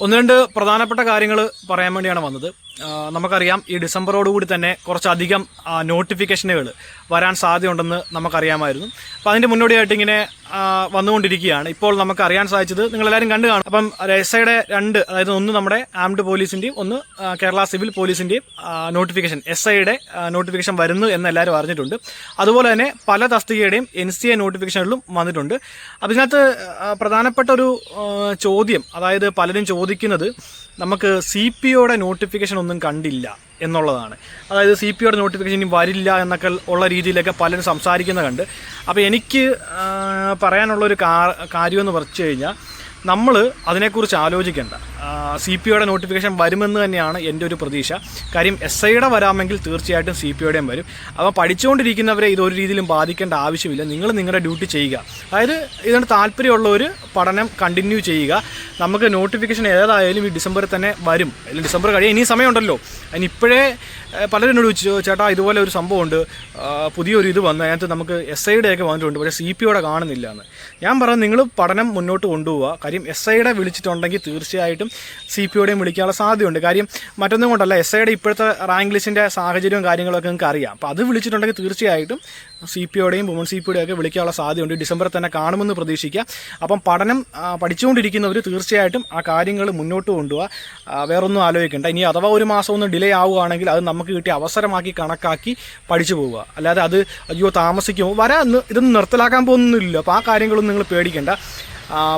ഒന്ന് രണ്ട് പ്രധാനപ്പെട്ട കാര്യങ്ങൾ പറയാൻ വേണ്ടിയാണ് വന്നത്. നമുക്കറിയാം ഈ ഡിസംബറോടുകൂടി തന്നെ കുറച്ചധികം നോട്ടിഫിക്കേഷനുകൾ വരാൻ സാധ്യതയുണ്ടെന്ന് നമുക്കറിയാമായിരുന്നു. അപ്പോൾ അതിന്റെ മുന്നോടിയായിട്ട് ഇങ്ങനെ വന്നുകൊണ്ടിരിക്കുകയാണ്. ഇപ്പോൾ നമുക്ക് അറിയാൻ സാധിച്ചത് നിങ്ങളെല്ലാവരും കണ്ടു കാണും. അപ്പം എസ് ഐയുടെ രണ്ട് അതായത് ഒന്ന് നമ്മുടെ ആംഡ് പോലീസിന്റെയും ഒന്ന് കേരള സിവിൽ പോലീസിന്റെയും നോട്ടിഫിക്കേഷൻ എസ് ഐയുടെ നോട്ടിഫിക്കേഷൻ വരുന്നു എന്ന് എല്ലാവരും അറിഞ്ഞിട്ടുണ്ട്. അതുപോലെ തന്നെ പല തസ്തികയുടെയും എൻ സി എ നോട്ടിഫിക്കേഷനുകളിലും വന്നിട്ടുണ്ട്. അപ്പം ഇതിനകത്ത് പ്രധാനപ്പെട്ട ഒരു ചോദ്യം അതായത് പലരും ചോദിക്കുന്നത് നമുക്ക് സി പി ഒയുടെ നോട്ടിഫിക്കേഷൻ ഒന്നും കണ്ടില്ല എന്നുള്ളതാണ്. അതായത് സി പി യുടെ നോട്ടിഫിക്കേഷൻ ഇനി വരില്ല എന്നൊക്കെ ഉള്ള രീതിയിലൊക്കെ പലരും സംസാരിക്കുന്ന കണ്ട്. അപ്പോൾ എനിക്ക് പറയാനുള്ളൊരു കാര്യമെന്ന് പറഞ്ഞു കഴിഞ്ഞാൽ നമ്മൾ അതിനെക്കുറിച്ച് ആലോചിക്കേണ്ട. സി പി ഒയുടെ നോട്ടിഫിക്കേഷൻ വരുമെന്ന് തന്നെയാണ് എന്റെ ഒരു പ്രതീക്ഷ. കാര്യം എസ് ഐയുടെ വരാമെങ്കിൽ തീർച്ചയായിട്ടും സി പി ഒയുടെയും വരും. അപ്പോൾ പഠിച്ചുകൊണ്ടിരിക്കുന്നവരെ ഇതൊരു രീതിയിലും ബാധിക്കേണ്ട ആവശ്യമില്ല. നിങ്ങൾ നിങ്ങളുടെ ഡ്യൂട്ടി ചെയ്യുക. അതായത് ഇതിന് താല്പര്യമുള്ള ഒരു പഠനം കണ്ടിന്യൂ ചെയ്യുക. നമുക്ക് നോട്ടിഫിക്കേഷൻ ഏതായാലും ഈ ഡിസംബറിൽ തന്നെ വരും. അല്ലെങ്കിൽ ഡിസംബർ കഴിയാൻ ഇനി സമയമുണ്ടല്ലോ. അതിന് ഇപ്പോഴേ പലരും എന്നോട് ചോദിച്ചു ചേട്ടാ ഇതുപോലെ ഒരു സംഭവമുണ്ട്. പുതിയൊരു ഇത് വന്നു. അതിനകത്ത് നമുക്ക് എസ് ഐയുടെ ഒക്കെ വന്നിട്ടുണ്ട്. പക്ഷേ സി പി ഒയുടെ കാണുന്നില്ല എന്ന്. ഞാൻ പറഞ്ഞു നിങ്ങൾ പഠനം മുന്നോട്ട് കൊണ്ടുപോവുക. കാര്യം എസ് ഐയുടെ വിളിച്ചിട്ടുണ്ടെങ്കിൽ തീർച്ചയായിട്ടും സി പി ഒയുടെയും വിളിക്കാനുള്ള സാധ്യതയുണ്ട്. കാര്യം മറ്റൊന്നും കൊണ്ടല്ല എസ് ഐയുടെ ഇപ്പോഴത്തെ റാങ്ക് ലിസ്റ്റിന്റെ സാഹചര്യവും കാര്യങ്ങളൊക്കെ നിങ്ങൾക്ക് അറിയാം അപ്പോൾ അത് വിളിച്ചിട്ടുണ്ടെങ്കിൽ തീർച്ചയായിട്ടും സി പി ഒയുടെയും വുമൺ സി പി ഒക്കെ വിളിക്കാനുള്ള സാധ്യതയുണ്ട്. ഡിസംബറിൽ തന്നെ കാണുമെന്ന് പ്രതീക്ഷിക്കുക. അപ്പം പഠനം പഠിച്ചുകൊണ്ടിരിക്കുന്നവർ തീർച്ചയായിട്ടും ആ കാര്യങ്ങൾ മുന്നോട്ട് കൊണ്ടുപോവുക. വേറൊന്നും ആലോചിക്കേണ്ട. ഇനി അഥവാ ഒരു മാസം ഒന്ന് ഡിലേ ആവുകയാണെങ്കിൽ അത് നമുക്ക് കിട്ടിയ അവസരമാക്കി കണക്കാക്കി പഠിച്ചു പോവുക. അല്ലാതെ അത് അയ്യോ താമസിക്കുമോ? വരാ ഇതൊന്നും നിർത്തലാക്കാൻ പോകുന്നില്ല അപ്പോൾ ആ കാര്യങ്ങളൊന്നും നിങ്ങൾ പേടിക്കേണ്ട.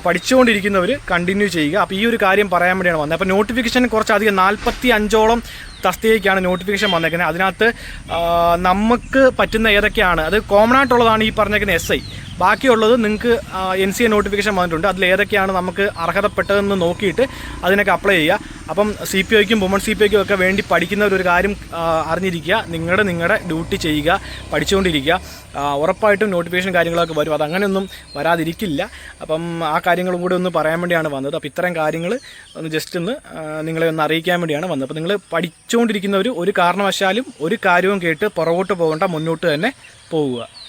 പഠിച്ചുകൊണ്ടിരിക്കുന്നവർ കണ്ടിന്യൂ ചെയ്യുക. അപ്പോൾ ഈ ഒരു കാര്യം പറയാൻ വേണ്ടിയാണ് വന്നത്. അപ്പോൾ നോട്ടിഫിക്കേഷൻ കുറച്ചധികം നാൽപ്പത്തി അഞ്ചോളം തസ്തികയ്ക്കാണ് നോട്ടിഫിക്കേഷൻ വന്നേക്കുന്നത്. അതിനകത്ത് നമുക്ക് പറ്റുന്ന ഏതൊക്കെയാണ് അത് കോമൺ ആയിട്ടുള്ളതാണ് ഈ പറഞ്ഞേക്കുന്ന എസ് ഐ ബാക്കിയുള്ളത് നിങ്ങൾക്ക് എൻ സി എ നോട്ടിഫിക്കേഷൻ വന്നിട്ടുണ്ട്. അതിൽ ഏതൊക്കെയാണ് നമുക്ക് അർഹതപ്പെട്ടതെന്ന് നോക്കിയിട്ട് അതിനൊക്കെ അപ്ലൈ ചെയ്യുക. അപ്പം സി പി ഒയ്ക്കും വുമൺ സി പി ഒക്കെ വേണ്ടി പഠിക്കുന്നവർ ഒരു കാര്യം അറിഞ്ഞിരിക്കുക. നിങ്ങളുടെ നിങ്ങളുടെ ഡ്യൂട്ടി ചെയ്യുക പഠിച്ചുകൊണ്ടിരിക്കുക. ഉറപ്പായിട്ടും നോട്ടിഫിക്കേഷൻ കാര്യങ്ങളൊക്കെ വരും. അതങ്ങനെയൊന്നും വരാതിരിക്കില്ല. അപ്പം ആ കാര്യങ്ങളും കൂടി ഒന്ന് പറയാൻ വേണ്ടിയാണ് വന്നത്. അപ്പോൾ ഇത്തരം കാര്യങ്ങൾ ഒന്ന് ജസ്റ്റ് ഒന്ന് നിങ്ങളെ ഒന്ന് അറിയിക്കാൻ വേണ്ടിയാണ് വന്നത്. അപ്പോൾ നിങ്ങൾ പഠിച്ചുകൊണ്ടിരിക്കുന്നവർ ഒരു കാരണവശാലും ഒരു കാര്യവും കേട്ട് പുറകോട്ട് പോകേണ്ട മുന്നോട്ട് തന്നെ പോവുക.